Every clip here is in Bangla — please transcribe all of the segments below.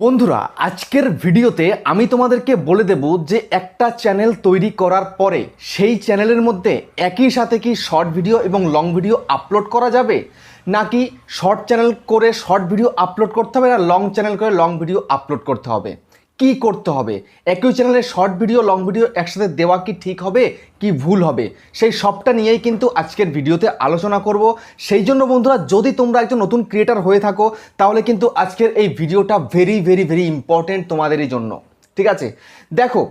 বন্ধুরা, আজকের ভিডিওতে আমি তোমাদেরকে বলে দেব যে একটা চ্যানেল তৈরি করার পরে সেই চ্যানেলের মধ্যে একই সাথে কি শর্ট ভিডিও এবং লং ভিডিও আপলোড করা যাবে? নাকি শর্ট চ্যানেল করে শর্ট ভিডিও আপলোড করতে হবে না, লং চ্যানেল করে লং ভিডিও আপলোড করতে হবে? কি করতে হবে? একই চ্যানেলে শর্ট ভিডিও লং ভিডিও একসাথে দেওয়া কি ঠিক হবে, কি ভুল হবে? সেই সবটা নিয়েই কিন্তু আজকের ভিডিওতে আলোচনা করব। সেই জন্য বন্ধুরা, যদি তোমরা একজন নতুন ক্রিয়েটার হয়ে থাকো, তাহলে কিন্তু আজকের এই ভিডিওটা ভেরি ভেরি ভেরি ইম্পর্টেন্ট তোমাদেরই জন্য। ঠিক আছে? দেখো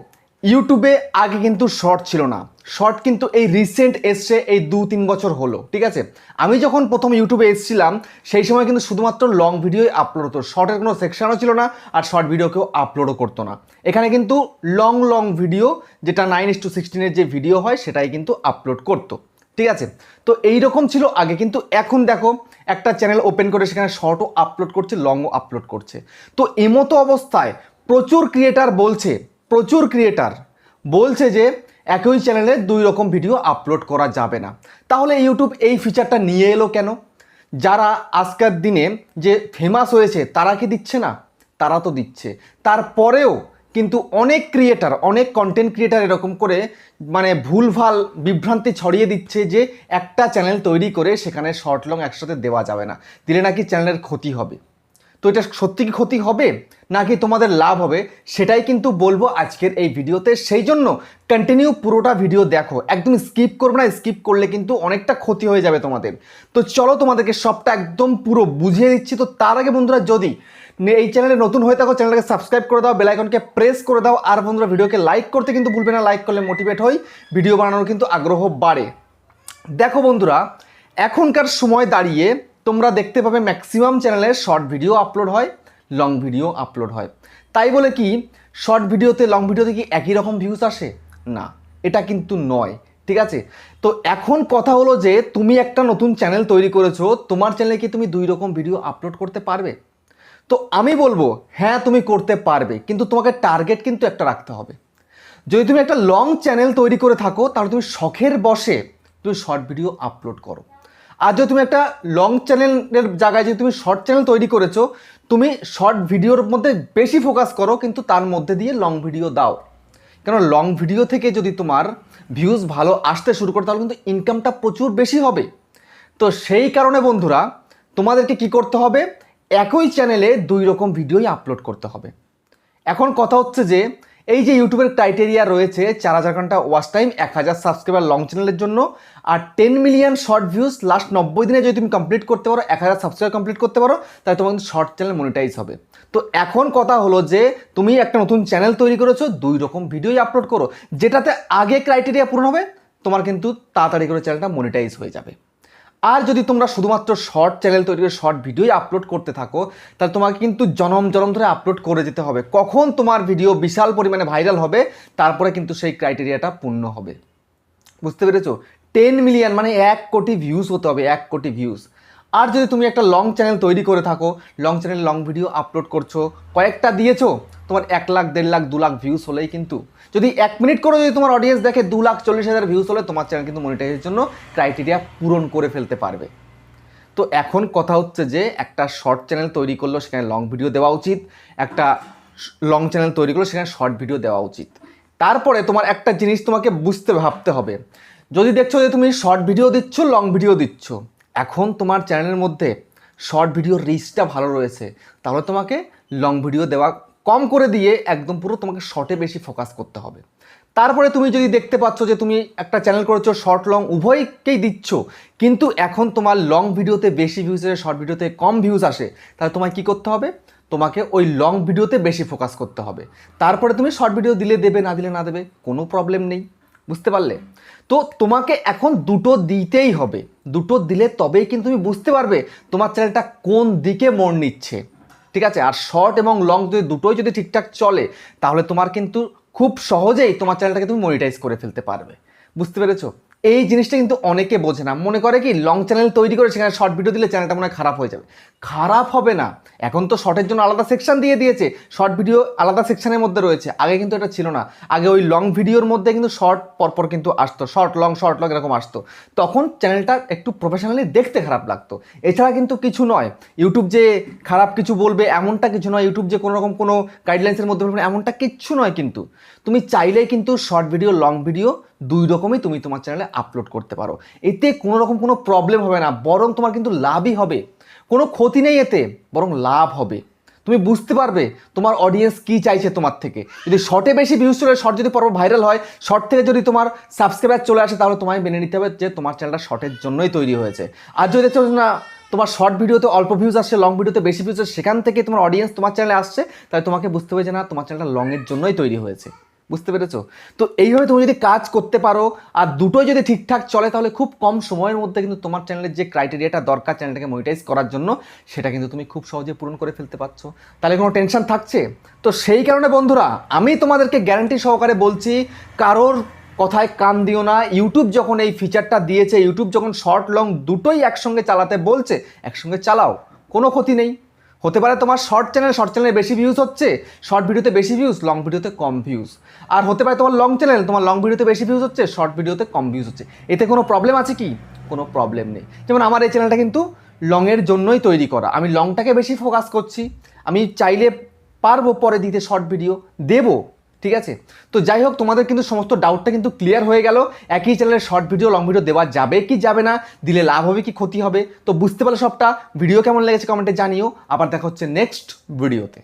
ইউটিউবে আগে কিন্তু শর্ট ছিল না। শর্ট কিন্তু এই রিসেন্ট এসছে, এই দু তিন বছর হলো, ঠিক আছে? আমি যখন প্রথম ইউটিউবে এসেছিলাম, সেই সময় কিন্তু শুধুমাত্র লং ভিডিওই আপলোড হতো। শর্টের কোনো সেকশনও ছিল না, আর শর্ট ভিডিও কেউ আপলোডও করতো না। এখানে কিন্তু লং লং ভিডিও যেটা নাইন ইস টু সিক্সটিনের যে ভিডিও হয়, সেটাই কিন্তু আপলোড করতো, ঠিক আছে? তো এই রকম ছিল আগে, কিন্তু এখন দেখো, একটা চ্যানেল ওপেন করে সেখানে শর্টও আপলোড করছে লংও আপলোড করছে। তো এমতো অবস্থায় প্রচুর ক্রিয়েটার বলছে প্রচুর ক্রিয়েটার বলছে যে একই চ্যানেলে দুই রকম ভিডিও আপলোড করা যাবে না। তাহলে ইউটিউব এই ফিচারটা নিয়ে এলো কেন? যারা আজকের দিনে যে ফেমাস হয়েছে, তারা কি দিচ্ছে না? তারা তো দিচ্ছে। তারপরেও কিন্তু অনেক ক্রিয়েটার অনেক কন্টেন্ট ক্রিয়েটার এরকম করে মানে ভুলভাল বিভ্রান্তি ছড়িয়ে দিচ্ছে যে একটা চ্যানেল তৈরি করে সেখানে শর্ট লং একসাথে দেওয়া যাবে না। দিলে নাকি চ্যানেলের ক্ষতি হবে। এটা সত্যি কি ক্ষতি হবে? নাকি তোমাদের লাভ হবে? সেটাই কিন্তু বলব আজকের এই ভিডিওতে। সেই জন্য কন্টিনিউ পুরোটা ভিডিও দেখো। একদম স্কিপ করবে না স্কিপ করলে কিন্তু অনেকটা ক্ষতি হয়ে যাবে তোমাদের। তো চলো তোমাদেরকে সবটা একদম পুরো বুঝিয়ে দিচ্ছি। তো তার আগে বন্ধুরা, যদি এই চ্যানেলে নতুন হয়ে থাকো চ্যানেলটাকে সাবস্ক্রাইব করে দাও বেলাইকনকে প্রেস করে দাও। আর বন্ধুরা ভিডিওকে লাইক করতে কিন্তু ভুলবে না। লাইক করলে মোটিভেট হই। ভিডিও বানানোর কিন্তু আগ্রহ বাড়ে। দেখো বন্ধুরা, এখনকার সময় দাঁড়িয়ে তোমরা দেখতে পাবে ম্যাক্সিমাম চ্যানেলে শর্ট ভিডিও আপলোড হয় লং ভিডিও আপলোড হয়। তাই বলে কি শর্ট ভিডিওতে লং ভিডিওতে কি একই রকম ভিউজ আসে? না, এটা কিন্তু নয়, ঠিক আছে? তো এখন কথা হলো যে, তুমি একটা নতুন চ্যানেল তৈরি করেছ, তোমার চ্যানেলে কি তুমি দুই রকম ভিডিও আপলোড করতে পারবে? তো আমি বলব হ্যাঁ তুমি করতে পারবে, কিন্তু তোমাকে টার্গেট কিন্তু একটা রাখতে হবে। যদি তুমি একটা লং চ্যানেল তৈরি করে থাকো, তাহলে তুমি শখের বসে তুমি শর্ট ভিডিও আপলোড করো। যদি তুমি একটা লং চ্যানেলের জায়গায় যদি তুমি শর্ট চ্যানেল তৈরি করেছ, তুমি শর্ট ভিডিওর মধ্যে বেশি ফোকাস করো, কিন্তু তার মধ্যে দিয়ে লং ভিডিও দাও। কেন লং ভিডিও থেকে যদি তোমার ভিউজ ভালো আসতে শুরু করে, তাহলে কিন্তু ইনকামটা প্রচুর বেশি হবে। তো সেই কারণে বন্ধুরা, তোমাদেরকে কি করতে হবে? একই চ্যানেলে দুই রকম ভিডিওই আপলোড করতে হবে। এখন কথা হচ্ছে যে এই যে ইউটিউবের ক্রাইটেরিয়া রয়েছে, চার হাজার ঘণ্টা ওয়াচ টাইম এক হাজার সাবস্ক্রাইবার লং চ্যানেলের জন্য, আর ten million short views last নব্বই দিনে যদি তুমি কমপ্লিট করতে পারো, এক হাজার সাবস্ক্রাইব কমপ্লিট করতে পারো, তাহলে তোমার শর্ট চ্যানেল মনিটাইজ হবে। তো এখন কথা হলো যে, তুমি একটা নতুন চ্যানেল তৈরি করেছ, দুই রকম ভিডিওই আপলোড করো, যেটাতে আগে ক্রাইটেরিয়া পূরণ হবে, তোমার কিন্তু তাড়াতাড়ি করে চ্যানেলটা মনিটাইজ হয়ে যাবে। আর যদি তোমরা শুধুমাত্র শর্ট চ্যানেল তৈরি করে শর্ট ভিডিওই আপলোড করতে থাকো, তাহলে তোমাকে কিন্তু জনম জনম ধরে আপলোড করে যেতে হবে। কখন তোমার ভিডিও বিশাল পরিমাণে ভাইরাল হবে, তারপরে কিন্তু সেই ক্রাইটেরিয়াটা পূর্ণ হবে। বুঝতে পেরেছ? টেন মিলিয়ন মানে এক কোটি ভিউজ হতে হবে, এক কোটি ভিউজ আর যদি তুমি একটা লং চ্যানেল তৈরি করে থাকো long channel long video upload করছ, কয়েকটা দিয়েছ, তোমার এক লাখ, দেড় লাখ, দু লাখ ভিউজ হলেই কিন্তু। যদি এক মিনিট করে যদি তোমার অডিয়েন্স দেখে দু লাখ, চল্লিশ হাজার ভিউজ হলে তোমার চ্যানেল কিন্তু মনিটাইজের জন্য ক্রাইটেরিয়া পূরণ করে ফেলতে পারবে। তো এখন কথা হচ্ছে যে, একটা শর্ট চ্যানেল তৈরি করল সেখানে লং ভিডিও দেওয়া উচিত, একটা লং চ্যানেল তৈরি করল সেখানে শর্ট ভিডিও দেওয়া উচিত। তারপরে তোমার একটা জিনিস তোমাকে বুঝতে ভাবতে হবে। যদি দেখছ যে তুমি শর্ট ভিডিও দিচ্ছ লং ভিডিও দিচ্ছ এখন তোমার চ্যানেলের মধ্যে শর্ট ভিডিওর রিচটা ভালো রয়েছে, তাহলে তোমাকে লং ভিডিও দেওয়া কম করে দিয়ে একদম পুরো তোমাকে শর্টে বেশি ফোকাস করতে হবে। তারপরে তুমি যদি দেখতে পাচ্ছ যে তুমি একটা চ্যানেল করেছ শর্ট লং উভয়কেই দিচ্ছ, কিন্তু এখন তোমার লং ভিডিওতে বেশি ভিউজ আসে শর্ট ভিডিওতে কম ভিউজ আসে, তাহলে তোমায় কি করতে হবে? তোমাকে ওই লং ভিডিওতে বেশি ফোকাস করতে হবে। তারপরে তুমি শর্ট ভিডিও দিলে দেবে, না দিলে না দেবে, কোনো প্রবলেম নেই। বুঝতে পারলে? তো তোমাকে এখন দুটো দিতেই হবে। দুটো দিলে তবেই কিন্তু তুমি বুঝতে পারবে তোমার চ্যানেলটা কোন দিকে মোড় নিচ্ছে। ঠিক আছে? আর শর্ট এবং লং যদি দুটোই যদি ঠিকঠাক চলে, তাহলে তোমার কিন্তু খুব সহজেই তোমার চ্যানেলটাকে তুমি মনিটাইজ করে ফেলতে পারবে। বুঝতে পেরেছ? এই জিনিসটা কিন্তু অনেকে বোঝে না। মনে করে কি লং চ্যানেল তৈরি করে সেখানে শর্ট ভিডিও দিলে চ্যানেলটা মনে খারাপ হয়ে যাবে। খারাপ হবে না। এখন তো শর্টের জন্য আলাদা সেকশন দিয়ে দিয়েছে। শর্ট ভিডিও আলাদা সেকশনের মধ্যে রয়েছে। আগে কিন্তু এটা ছিল না। আগে ওই লং ভিডিওর মধ্যে কিন্তু শর্ট পরপর কিন্তু আসতো। শর্ট লং শর্ট লং এরকম আসতো। তখন চ্যানেলটা একটু প্রফেশনালি দেখতে খারাপ লাগতো। এছাড়া কিন্তু কিছু নয়। ইউটিউব যে খারাপ কিছু বলবে এমনটা কিছু নয়। ইউটিউব যে কোনো রকম কোনো গাইডলাইন্সের মধ্যে এমনটা কিচ্ছু নয় কিন্তু। তুমি চাইলেই কিন্তু শর্ট ভিডিও লং ভিডিও দুই রকমই তুমি তোমার চ্যানেলে আপলোড করতে পারো। এতে কোনো রকম কোনো প্রবলেম হবে না, বরং তোমার কিন্তু লাভই হবে। কোনো ক্ষতি নেই এতে, বরং লাভ হবে। তুমি বুঝতে পারবে তোমার অডিয়েন্স কি চাইছে তোমার থেকে। যদি শর্টে বেশি ভিউজ চলে শর্ট যদি পর্ব ভাইরাল হয় শর্ট থেকে যদি তোমার সাবস্ক্রাইবার চলে আসে, তাহলে তোমায় মেনে নিতে হবে যে তোমার চ্যানেলটা শর্টের জন্যই তৈরি হয়েছে। আর যদি দেখছ না, তোমার শর্ট ভিডিওতে অল্প ভিউজ আসছে লং ভিডিওতে বেশি ভিউজ সেখান থেকে তোমার অডিয়েন্স তোমার চ্যানেলে আসছে, তাহলে তোমাকে বুঝতে হবে যে না, তোমার চ্যানেলটা লংয়ের জন্যই তৈরি হয়েছে। বুঝতে পেরেছ? তো এইভাবে তুমি যদি কাজ করতে পারো, আর দুটোই যদি ঠিকঠাক চলে, তাহলে খুব কম সময়ের মধ্যে কিন্তু তোমার চ্যানেলের যে ক্রাইটেরিয়াটা দরকার চ্যানেলটাকে মনিটাইজ করার জন্য, সেটা কিন্তু তুমি খুব সহজে পূরণ করে ফেলতে পারছ। তাহলে কোনো টেনশন থাকছে? তো সেই কারণে বন্ধুরা, আমি তোমাদেরকে গ্যারান্টি সহকারে বলছি, কারোর কথায় কান দিও না। ইউটিউব যখন এই ফিচারটা দিয়েছে ইউটিউব যখন শর্ট লং দুটোই একসঙ্গে চালাতে বলছে, একসঙ্গে চালাও, কোনো ক্ষতি নেই। হতে পারে তোমার শর্ট চ্যানেল শর্ট চ্যানেলে বেশি ভিউজ হচ্ছে শর্ট ভিডিওতে বেশি ভিউজ লং ভিডিওতে কম ভিউজ আর হতে পারে তোমার লং চ্যানেল তোমার লং ভিডিওতে বেশি ভিউজ হচ্ছে শর্ট ভিডিওতে কম ভিউজ হচ্ছে। এতে কোনো প্রবলেম আছে কি? কোনো প্রবলেম নেই। যেমন আমার এই চ্যানেলটা কিন্তু লংয়ের জন্যই তৈরি করা। আমি লংটাকে বেশি ফোকাস করছি। আমি চাইলে পারব পরে দিতে শর্ট ভিডিও দেবো। ঠিক আছে? তো যাই হোক, তোমাদের কিন্তু সমস্ত ডাউটটা কিন্তু ক্লিয়ার হয়ে গেল। একই চ্যানেলের শর্ট ভিডিও লং ভিডিও দেওয়া যাবে কি যাবে না, দিলে লাভ হবে কি ক্ষতি হবে? তো বুঝতে পারলে সবটা। ভিডিও কেমন লেগেছে কমেন্টে জানিও। আবার দেখা হচ্ছে নেক্সট ভিডিওতে